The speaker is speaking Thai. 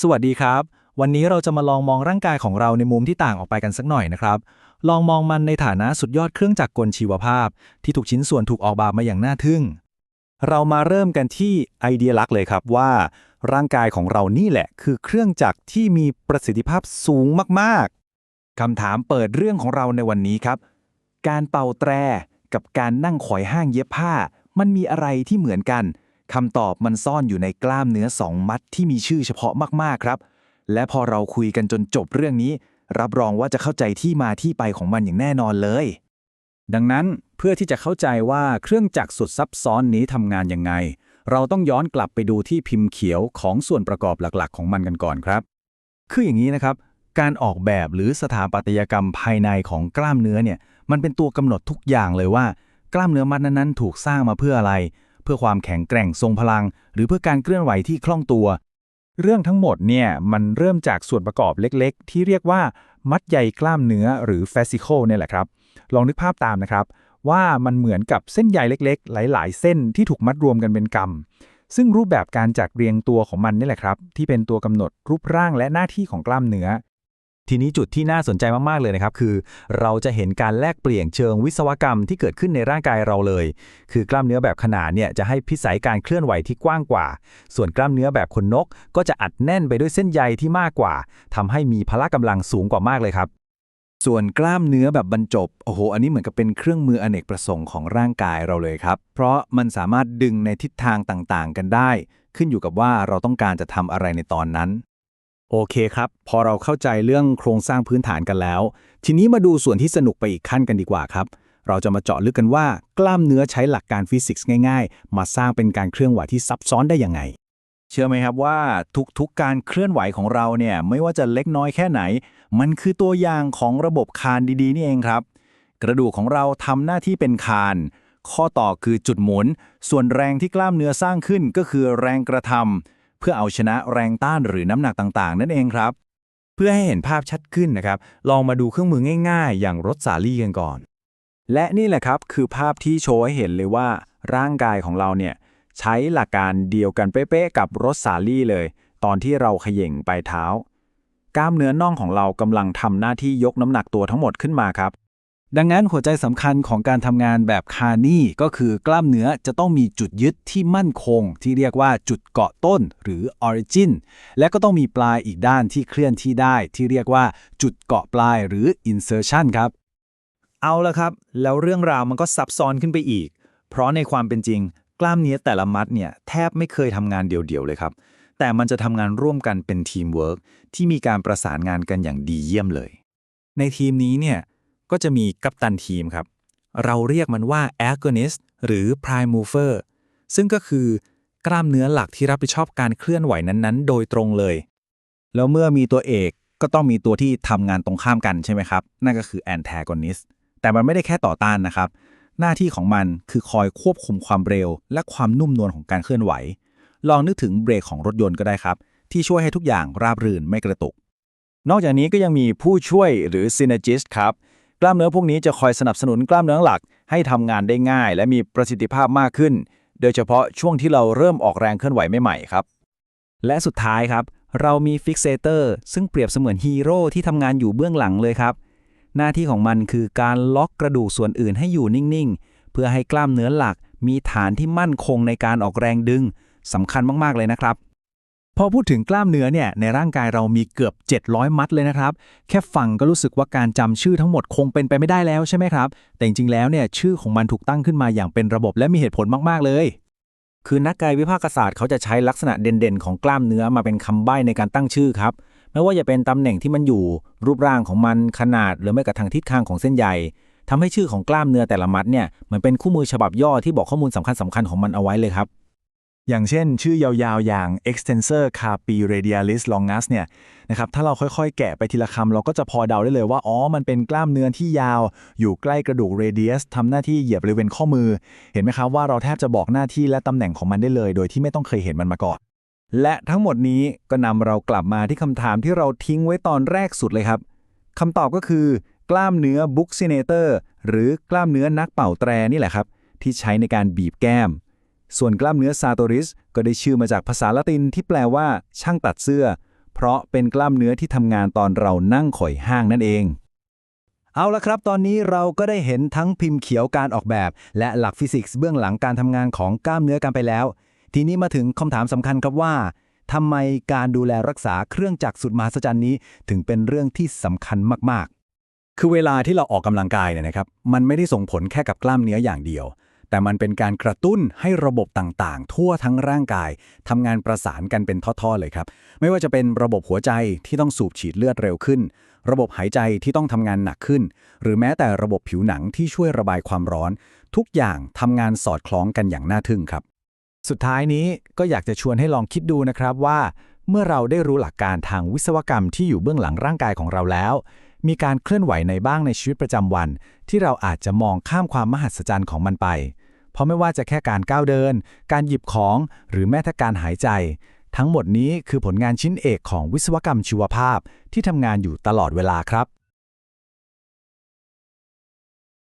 สวัสดีครับ วันนี้เราจะมาลองมองร่างกายของเราในมุมที่ต่างออกไปกันสักหน่อยนะครับ ลองมองมันในฐานะสุดยอดเครื่องจักรกลชีวภาพ ที่ทุกชิ้นส่วนถูกออกแบบมาอย่างน่าทึ่ง เรามาเริ่มกันที่ไอเดียลักเลยครับว่า ร่างกายของเรานี่แหละ คือเครื่องจักรที่มีประสิทธิภาพสูงมากๆคำถามเปิดเรื่องของเราในวันนี้ครับ การเป่าแตรกับการนั่งข่อยห้างเย็บผ้า มันมีอะไรที่เหมือนกัน คำตอบมันซ่อนอยู่ในกล้ามเนื้อสองมัดที่มีชื่อเฉพาะมากๆครับ และพอเราคุยกันจนจบเรื่องนี้ รับรองว่าจะเข้าใจที่มาที่ไปของมันอย่างแน่นอนเลย ดังนั้นเพื่อที่จะเข้าใจว่าเครื่องจักรสุดซับซ้อนนี้ทำงานยังไง เราต้องย้อนกลับไปดูที่พิมพ์เขียวของส่วนประกอบหลักๆ ของมันกันก่อนครับ คืออย่างนี้นะครับการออกแบบหรือสถาปัตยกรรมภายในของกล้ามเนื้อเนี่ยมันเป็นตัวกำหนดทุกอย่างเลยว่า กล้ามเนื้อมัดนั้นๆ ถูกสร้างมาเพื่ออะไร เพื่อความแข็งแกร่งทรงพลัง หรือเพื่อการเคลื่อนไหวที่คล่องตัว เรื่องทั้งหมดเนี่ยมันเริ่มจากส่วนประกอบเล็กๆ ที่เรียกว่ามัดใยกล้ามเนื้อหรือ fascicle เนี่ยแหละครับ ลองนึกภาพตามนะครับ ว่ามันเหมือนกับเส้นใยเล็กๆ หลาย ๆ เส้นที่ถูกมัดรวมกันเป็นกำซึ่งรูปแบบการจัดเรียงตัวของมันนี่แหละครับ ที่เป็นตัวกำหนดรูปร่างและหน้าที่ของกล้ามเนื้อ ทีนี้จุดที่น่าสนใจมาก ๆ เลยนะครับ คือ เราจะเห็นการแลกเปลี่ยนเชิงวิศวกรรมที่เกิดขึ้นในร่างกายเราเลย คือกล้ามเนื้อแบบขนานเนี่ยจะให้พิสัยการเคลื่อนไหวที่กว้างกว่า ส่วนกล้ามเนื้อแบบคนนก ก็จะอัดแน่นไปด้วยเส้นใยที่มากกว่าทำให้มีพละกำลังสูงกว่ามากเลยครับ ส่วนกล้ามเนื้อแบบบรรจบโอ้โหอันนี้เหมือนกับเป็นเครื่องมืออเนกประสงค์ของร่างกายเราเลยครับ เพราะมันสามารถดึงในทิศทางต่างๆ กันได้ ขึ้นอยู่กับว่าเราต้องการจะทำอะไรในตอนนั้น โอเคครับ พอเราเข้าใจเรื่องโครงสร้างพื้นฐานกันแล้ว ทีนี้มาดูส่วนที่สนุกไปอีกขั้นกันดีกว่าครับ เราจะมาเจาะลึกกันว่า กล้ามเนื้อใช้หลักการฟิสิกส์ง่ายๆ มาสร้างเป็นการเคลื่อนไหวที่ซับซ้อนได้ยังไง เชื่อไหมครับว่าทุกๆการเคลื่อนไหวของเราเนี่ยไม่ว่าจะเล็กน้อยแค่ไหน มันคือตัวอย่างของระบบคานดีๆ นี่เองครับ กระดูกของเราทำหน้าที่เป็นคานข้อต่อคือจุดหมุน ส่วนแรงที่กล้ามเนื้อสร้างขึ้นก็คือแรงกระทำเพื่อเอาชนะแรงต้านหรือน้ำหนักต่างๆ นั่นเองครับ เพื่อให้เห็นภาพชัดขึ้นนะครับ ลองมาดูเครื่องมือง่าย ๆ อย่างรถสาลี่กันก่อน และนี่แหละครับคือภาพที่โชว์ให้เห็นเลยว่า ร่างกายของเราเนี่ยใช้หลักการเดียวกันเป๊ะๆกับรถสาลี่เลย ตอนที่เราเขย่งปลายเท้า กล้ามเนื้อน่องของเรากำลังทำหน้าที่ยกน้ำหนักตัวทั้งหมดขึ้นมาครับ ดังนั้นหัวใจสำคัญของการทำงานแบบคานี่ก็คือกล้ามเนื้อจะต้องมีจุดยึดที่มั่นคง ที่เรียกว่าจุดเกาะต้นหรือ origin และก็ต้องมีปลายอีกด้านที่เคลื่อนที่ได้ ที่เรียกว่าจุดเกาะปลายหรือ insertion ครับ เอาละครับ แล้วเรื่องราวมันก็ซับซ้อนขึ้นไปอีก เพราะในความเป็นจริง กล้ามเนื้อแต่ละมัดเนี่ยแทบไม่เคยทำงานเดี่ยวๆเลยครับ แต่มันจะทำงานร่วมกันเป็นทีมเวิร์กที่มีการประสานงานกันอย่างดีเยี่ยมเลย ในทีมนี้เนี่ย ก็จะมีกัปตันทีมครับ เราเรียกมันว่า agonist หรือ prime mover ซึ่งก็คือกล้ามเนื้อหลักที่รับผิดชอบการเคลื่อนไหวนั้นๆ โดยตรงเลย แล้วเมื่อมีตัวเอกก็ต้องมีตัวที่ทำงานตรงข้ามกันใช่ไหมครับ นั่นก็คือ antagonist แต่มันไม่ได้แค่ต่อต้านนะครับ หน้าที่ของมันคือคอยควบคุมความเร็ว และความนุ่มนวลของการเคลื่อนไหว ลองนึกถึงเบรกของรถยนต์ก็ได้ครับ ที่ช่วยให้ทุกอย่างราบรื่นไม่กระตุก นอกจากนี้ก็ยังมีผู้ช่วยหรือ synergist ครับ กล้ามเนื้อพวกนี้จะคอยสนับสนุนกล้ามเนื้อหลัก ให้ทำงานได้ง่าย และมีประสิทธิภาพมากขึ้น โดยเฉพาะช่วงที่เราเริ่มออกแรงเคลื่อนไหวใหม่ๆครับ และสุดท้ายครับ เรามีฟิกเซเตอร์ซึ่งเปรียบเสมือนฮีโร่ที่ทำงานอยู่เบื้องหลังเลยครับ หน้าที่ของมันคือการล็อกกระดูกส่วนอื่นให้อยู่นิ่งๆ เพื่อให้กล้ามเนื้อหลัก มีฐานที่มั่นคงในการออกแรงดึงสำคัญมากๆเลยนะครับ พอพูดถึงกล้ามเนื้อเนี่ยในร่างกายเรามีเกือบ 700 มัดเลยนะครับ แค่ฟังก็รู้สึกว่าการจำชื่อทั้งหมดคงเป็นไปไม่ได้แล้วใช่ไหมครับ แต่จริงๆแล้วเนี่ยชื่อของมันถูกตั้งขึ้นมาอย่างเป็นระบบและมีเหตุผลมากๆเลย คือนักกายวิภาคศาสตร์เขาจะใช้ลักษณะเด่นๆ ของกล้ามเนื้อมาเป็นคำใบ้ในการตั้งชื่อครับไม่ว่าจะเป็นตำแหน่งที่มันอยู่ รูปร่างของมันขนาด หรือแม้กระทั่งทิศทางของเส้นใยทำให้ชื่อของกล้ามเนื้อแต่ละมัดเนี่ยเหมือนเป็นคู่มือฉบับย่อที่บอกข้อมูลสำคัญสคัญๆของมันเอาไว้เลยครับ อย่างเช่น ชื่อยาวๆ อย่าง extensor carpi radialis longus เนี่ยนะครับถ้าเราค่อยๆ แกะไปทีละคำ เราก็จะพอเดาได้เลยว่า อ๋อ มันเป็นกล้ามเนื้อที่ยาว อยู่ใกล้กระดูก radius ทำหน้าที่เหยียบบริเวณข้อมือ เห็นไหมครับว่าเราแทบจะบอกหน้าที่และตำแหน่งของมันได้เลย โดยที่ไม่ต้องเคยเห็นมันมาก่อน และทั้งหมดนี้ก็นำเรากลับมาที่คำถามที่เราทิ้งไว้ตอนแรกสุดเลยครับคำตอบก็คือ กล้ามเนื้อ buccinator หรือกล้ามเนื้อนักเป่าแตรนี่แหละครับที่ใช้ในการบีบแก้ม ส่วนกล้ามเนื้อซาโตริสก็ได้ชื่อมาจากภาษาละตินที่แปลว่า ช่างตัดเสื้อ เพราะเป็นกล้ามเนื้อที่ทำงานตอนเรานั่งข่อยห้างนั่นเอง เอาละครับ ตอนนี้เราก็ได้เห็นทั้งพิมพ์เขียวการออกแบบ และหลักฟิสิกส์เบื้องหลังการทำงานของกล้ามเนื้อกันไปแล้ว ทีนี้มาถึงคำถามสำคัญครับว่าทำไมการดูแลรักษาเครื่องจักรสุดมหัศจรรย์นี้ ถึงเป็นเรื่องที่สำคัญมาก ๆ คือเวลาที่เราออกกำลังกายเนี่ยนะครับ มันไม่ได้ส่งผลแค่กับกล้ามเนื้ออย่างเดียว แต่มันเป็นการกระตุ้นให้ระบบต่างๆ ทั่วทั้งร่างกายทำงานประสานกันเป็นท่อๆเลยครับ ไม่ว่าจะเป็นระบบหัวใจที่ต้องสูบฉีดเลือดเร็วขึ้น ระบบหายใจที่ต้องทำงานหนักขึ้น หรือแม้แต่ระบบผิวหนังที่ช่วยระบายความร้อน ทุกอย่างทำงานสอดคล้องกันอย่างน่าทึ่งครับ สุดท้ายนี้ก็อยากจะชวนให้ลองคิดดูนะครับว่า เมื่อเราได้รู้หลักการทางวิศวกรรมที่อยู่เบื้องหลังร่างกายของเราแล้วมีการเคลื่อนไหวในบ้างในชีวิตประจำวัน ที่เราอาจจะมองข้ามความมหัศจรรย์ของมันไป เพราะไม่ว่าจะแค่การก้าวเดิน การหยิบของ หรือแม้แต่การหายใจ ทั้งหมดนี้คือผลงานชิ้นเอกของวิศวกรรมชีวภาพที่ทำงานอยู่ตลอดเวลาครับ